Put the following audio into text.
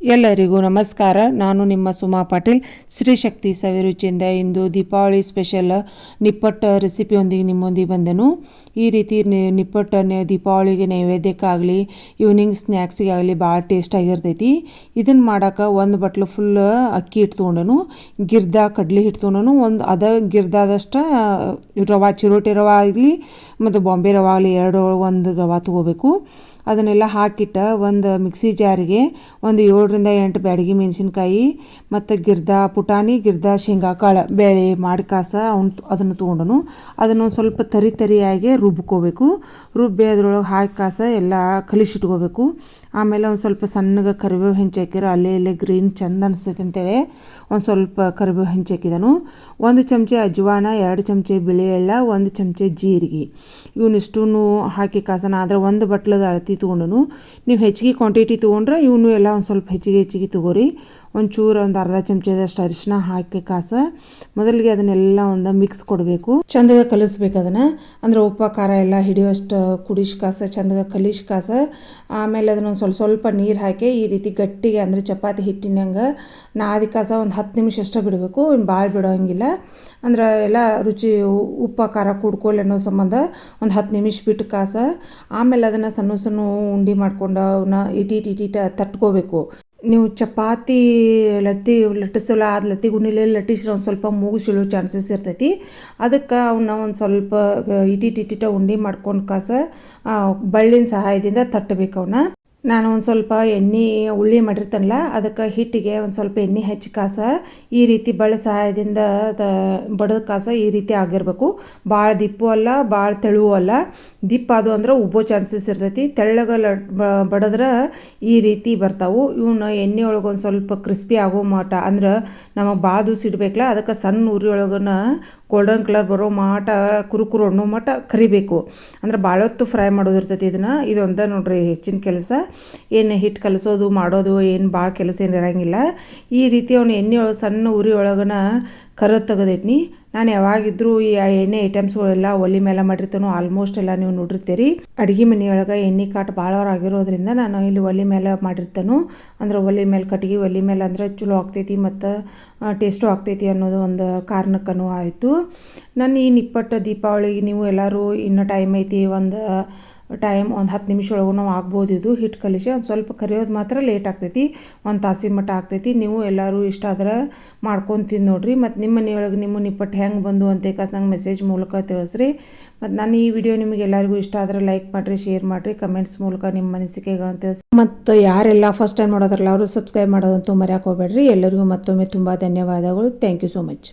ಎಲ್ಲರಿಗೂ ನಮಸ್ಕಾರ. ನಾನು ನಿಮ್ಮ ಸುಮಾ ಪಾಟೀಲ್. ಶ್ರೀ ಶಕ್ತಿ ಸವಿರುಚಿಯಿಂದ ಇಂದು ದೀಪಾವಳಿ ಸ್ಪೆಷಲ್ ನಿಪ್ಪಟ್ಟು ರೆಸಿಪಿಯೊಂದಿಗೆ ನಿಮ್ಮೊಂದಿಗೆ ಬಂದೆನು. ಈ ರೀತಿ ನಿಪ್ಪಟ್ಟ ದೀಪಾವಳಿಗೆ ನೈವೇದ್ಯಕ್ಕಾಗಲಿ ಈವ್ನಿಂಗ್ ಸ್ನ್ಯಾಕ್ಸಿಗಾಗಲಿ ಭಾಳ ಟೇಸ್ಟಾಗಿರ್ತೈತಿ ಇದನ್ನು ಮಾಡೋಕೆ ಒಂದು ಬಟ್ಲು ಫುಲ್ ಅಕ್ಕಿ ಹಿಟ್ಟು ತೊಗೊಂಡನು ಗಿರ್ದ ಕಡ್ಲಿ ಹಿಟ್ಟು ತೊಗೊಂಡನು ಒಂದು ಅದ ಗಿರ್ದಾದಷ್ಟು, ರವೆ ಚಿರೋಟಿ ರವೆ ಆಗಲಿ, ಮತ್ತು ಬಾಂಬೆ ರವೆ ಆಗಲಿ, ಎರಡು, ಒಂದು ರವೆ ತೊಗೋಬೇಕು. ಅದನ್ನೆಲ್ಲ ಹಾಕಿಟ್ಟ ಒಂದು ಮಿಕ್ಸಿ ಜಾರಿಗೆ ಒಂದು ಏಳರಿಂದ ಎಂಟು ಬ್ಯಾಡಗಿ ಮೆಣಸಿನ್ಕಾಯಿ ಮತ್ತು ಗಿರ್ದ ಪುಟಾಣಿ, ಗಿರ್ದ ಶೇಂಗಾ ಕಾಳು ಬೇಳೆ ಮಾಡಿ ಕಾಸ ಅವ್ನು ಅದನ್ನು ತೊಗೊಂಡನು. ಅದನ್ನು ಸ್ವಲ್ಪ ತರಿ ತರಿಯಾಗಿ ರುಬ್ಕೋಬೇಕು. ರುಬ್ಬಿ ಅದ್ರೊಳಗೆ ಹಾಕಿ ಕಾಸ ಎಲ್ಲ ಕಲಿಸಿಟ್ಕೋಬೇಕು. ಆಮೇಲೆ ಒಂದು ಸ್ವಲ್ಪ ಸಣ್ಣಗೆ ಕರಿಬೇವು ಹೆಂಚು ಹಾಕಿರ ಅಲ್ಲೇ ಇಲ್ಲೇ ಗ್ರೀನ್ ಚೆಂದ ಅನಿಸ್ತೈತೆ ಅಂತೇಳಿ ಒಂದು ಸ್ವಲ್ಪ ಕರಿಬೇವು ಹೆಂಚಾಕಿದನು ಒಂದು ಚಮಚೆ ಅಜ್ವಾನ, ಎರಡು ಚಮಚೆ ಬಿಳಿ ಎಳ್ಳ, ಒಂದು ಚಮಚ ಜೀರಿಗೆ. ಇವನ್ನಿಷ್ಟೂ ಹಾಕಿ ಕಾಸನ, ಆದರೆ ಒಂದು ಬಟ್ಲದ ಅಳತಿ ತೊಗೊಂಡು ನೀವು ಹೆಚ್ಚಿಗೆ ಕ್ವಾಂಟಿಟಿ ತೊಗೊಂಡ್ರೆ ಇವನು ಎಲ್ಲ ಒಂದು ಸ್ವಲ್ಪ ಹೆಚ್ಚಿಗೆ ಹೆಚ್ಚಿಗೆ ತೊಗೋರಿ. ಒಂಚೂರು ಒಂದು ಅರ್ಧ ಚಮಚದಷ್ಟು ಅರಿಶಿನ ಹಾಕಿ ಕಾಸ ಮೊದಲಿಗೆ ಅದನ್ನೆಲ್ಲ ಒಂದು ಮಿಕ್ಸ್ ಕೊಡಬೇಕು. ಚಂದಗೆ ಕಲಿಸ್ಬೇಕು ಅದನ್ನು. ಅಂದ್ರೆ ಉಪ್ಪು, ಖಾರ ಎಲ್ಲ ಹಿಡಿಯೋಷ್ಟು ಕುಡಿಸ್ ಕಾಸು, ಚಂದಗೆ ಕಲಿಸ್ ಕಾಸ. ಆಮೇಲೆ ಅದನ್ನೊಂದು ಸ್ವಲ್ಪ ಸ್ವಲ್ಪ ನೀರು ಹಾಕಿ ಈ ರೀತಿ ಗಟ್ಟಿಗೆ ಅಂದರೆ ಚಪಾತಿ ಹಿಟ್ಟಿನಂಗೆ ನಾದಿ ಕಾಸ ಒಂದು ಹತ್ತು ನಿಮಿಷ ಅಷ್ಟೇ ಬಿಡಬೇಕು. ಇನ್ನು ಭಾಳ ಬಿಡೋಂಗಿಲ್ಲ. ಅಂದ್ರೆ ಎಲ್ಲ ರುಚಿ ಉಪ್ಪು, ಖಾರ ಕುಡ್ಕೊಲ್ ಅನ್ನೋ ಸಂಬಂಧ ಒಂದು ಹತ್ತು ನಿಮಿಷ ಬಿಟ್ಟು ಕಾಸ. ಆಮೇಲೆ ಅದನ್ನು ಸಣ್ಣ ಸಣ್ಣ ಉಂಡೆ ಮಾಡ್ಕೊಂಡು ಅವನ್ನ ಇಟಿಟ್ ಇಟಿಟ ತಟ್ಕೋಬೇಕು. ನೀವು ಚಪಾತಿ ಲಟ್ಟಿ ಲಟ್ಟಿಸಲ್ಲ, ಅದು ಲತ್ತಿ ಗುಣಿಲೆ ಲಟ್ಟಿಸಿರೋ ಒಂದು ಸ್ವಲ್ಪ ಮೂಗು ಸೀಳೋ ಚಾನ್ಸಸ್ ಇರ್ತೈತಿ. ಅದಕ್ಕೆ ಅವನ್ನ ಒಂದು ಸ್ವಲ್ಪ ಇಟಿಟ್ ಇಟಿಟ ಉಂಡೆ ಮಾಡ್ಕೊಂಡು ಕಾಸ ಬಳ್ಳಿನ ಸಹಾಯದಿಂದ ತಟ್ಟಬೇಕು ಅವನ್ನ ನಾನು ಒಂದು ಸ್ವಲ್ಪ ಎಣ್ಣೆ, ಉಳ್ಳಿ ಮಾಡಿರ್ತಾನಲ್ಲ, ಅದಕ್ಕೆ ಹಿಟ್ಟಿಗೆ ಒಂದು ಸ್ವಲ್ಪ ಎಣ್ಣೆ ಹಚ್ಚಿ ಕಾಸ, ಈ ರೀತಿ ಬಳೆ ಸಹಾಯದಿಂದ ಬಡದ ಕಾಸ ಈ ರೀತಿ ಆಗಿರಬೇಕು. ಭಾಳ ದಿಪ್ಪು ಅಲ್ಲ ಭಾಳ ತೆಳುವು ಅಲ್ಲ. ದಿಪ್ಪ ಅದು ಅಂದ್ರೆ ಉಬ್ಬೋ ಚಾನ್ಸಸ್ ಇರ್ತೈತಿ. ತೆಳ್ಳಗ ಬಡದ್ರೆ ಈ ರೀತಿ ಬರ್ತಾವು. ಇವನ್ನ ಎಣ್ಣೆ ಒಳಗೆ ಒಂದು ಸ್ವಲ್ಪ ಕ್ರಿಸ್ಪಿ ಆಗೋ ಮಟ, ಅಂದ್ರೆ ನಮಗೆ ಭಾಳ ದಿವ್ಸ ಇಡಬೇಕಲ್ಲ, ಅದಕ್ಕೆ ಸಣ್ಣ ಉರಿ ಒಳಗನ ಗೋಲ್ಡನ್ ಕಲರ್ ಬರೋ ಮಾಟ, ಕುರುಕುರು ಹಣ್ಣು ಮಟ ಕರಿಬೇಕು. ಅಂದ್ರೆ ಭಾಳ ಹೊತ್ತು ಫ್ರೈ ಮಾಡೋದಿರ್ತೈತಿ ಇದನ್ನು. ಇದೊಂದು ನೋಡಿರಿ ಹೆಚ್ಚಿನ ಕೆಲಸ. ಏನು ಹಿಟ್ಟು ಕಲಸೋದು, ಮಾಡೋದು, ಏನು ಭಾಳ ಕೆಲಸ ಏನು ಇರೋಂಗಿಲ್ಲ. ಈ ರೀತಿ ಅವ್ನು ಎಣ್ಣೆ ಸಣ್ಣ ಉರಿ ಒಳಗನ ಕರದ ತೆಗೆದಿಟ್ನಿ ನಾನು ಯಾವಾಗಿದ್ರೂ ಈ ಎಣ್ಣೆ ಐಟಮ್ಸ್ಗಳೆಲ್ಲ ಒಲೆ ಮೇಲೆ ಮಾಡಿರ್ತಾನೋ ಆಲ್ಮೋಸ್ಟ್ ಎಲ್ಲ ನೀವು ನೋಡಿರ್ತೀರಿ. ಅಡುಗೆ ಮನೆಯೊಳಗೆ ಎಣ್ಣೆ ಕಾಟ್ ಭಾಳ ಆಗಿರೋದ್ರಿಂದ ನಾನು ಇಲ್ಲಿ ಒಲೆ ಮೇಲೆ ಮಾಡಿರ್ತೇನೋ. ಅಂದ್ರೆ ಒಲೆ ಮೇಲೆ ಕಟ್ಟಿಗೆ ಒಲೆ ಮೇಲೆ ಅಂದ್ರೆ ಚಲೋ ಆಗ್ತೈತಿ ಮತ್ತು ಟೇಸ್ಟು ಆಗ್ತೈತಿ ಅನ್ನೋದು ಒಂದು ಕಾರಣಕ್ಕೂ ಆಯಿತು. ನಾನು ಈ ನಿಪ್ಪಟ್ಟು ದೀಪಾವಳಿಗೆ ನೀವು ಎಲ್ಲರೂ ಇನ್ನೂ ಟೈಮ್ ಐತಿ ಒಂದು ಟೈಮ್ ಒಂದು ಹತ್ತು ನಿಮಿಷ ಒಳಗೂ ನಾವು ಆಗ್ಬೋದು ಇದು ಹಿಟ್ಟು ಕಲಿಸಿ. ಒಂದು ಸ್ವಲ್ಪ ಕರಿಯೋದು ಮಾತ್ರ ಲೇಟ್ ಆಗ್ತೈತಿ. ಒಂದು ತಾಸಿನ ಮಟ್ಟ ಆಗ್ತೈತಿ. ನೀವು ಎಲ್ಲರೂ ಇಷ್ಟ ಆದ್ರೆ ಮಾಡ್ಕೊಂಡು ತಿಂದು ನೋಡಿರಿ. ಮತ್ತು ನಿಮ್ಮ ಮನೆಯೊಳಗೆ ನಿಮ್ಮ ನಿಪ್ಪಟ್ಟು ಹೆಂಗೆ ಬಂದು ಅಂತ ಕಾಸು ನಂಗೆ ಮೆಸೇಜ್ ಮೂಲಕ ತಿಳಿಸ್ರಿ. ಮತ್ತು ನಾನು ಈ ವಿಡಿಯೋ ನಿಮಗೆ ಎಲ್ಲರಿಗೂ ಇಷ್ಟ ಆದರೆ ಲೈಕ್ ಮಾಡಿರಿ ಶೇರ್ ಮಾಡಿರಿ ಕಮೆಂಟ್ಸ್ ಮೂಲಕ ನಿಮ್ಮ ಅನಿಸಿಕೆಗಳನ್ನು ತಿಳಿಸಿ ಮತ್ತು ಯಾರೆಲ್ಲ ಫಸ್ಟ್ ಟೈಮ್ ನೋಡೋದ್ರಲ್ಲ ಅವರು ಸಬ್ಸ್ಕ್ರೈಬ್ ಮಾಡೋದಂತೂ ಮರ್ಯಾಕೆ ಹೋಗ್ಬೇಡ್ರಿ. ಎಲ್ಲರಿಗೂ ಮತ್ತೊಮ್ಮೆ ತುಂಬ ಧನ್ಯವಾದಗಳು. Thank you so much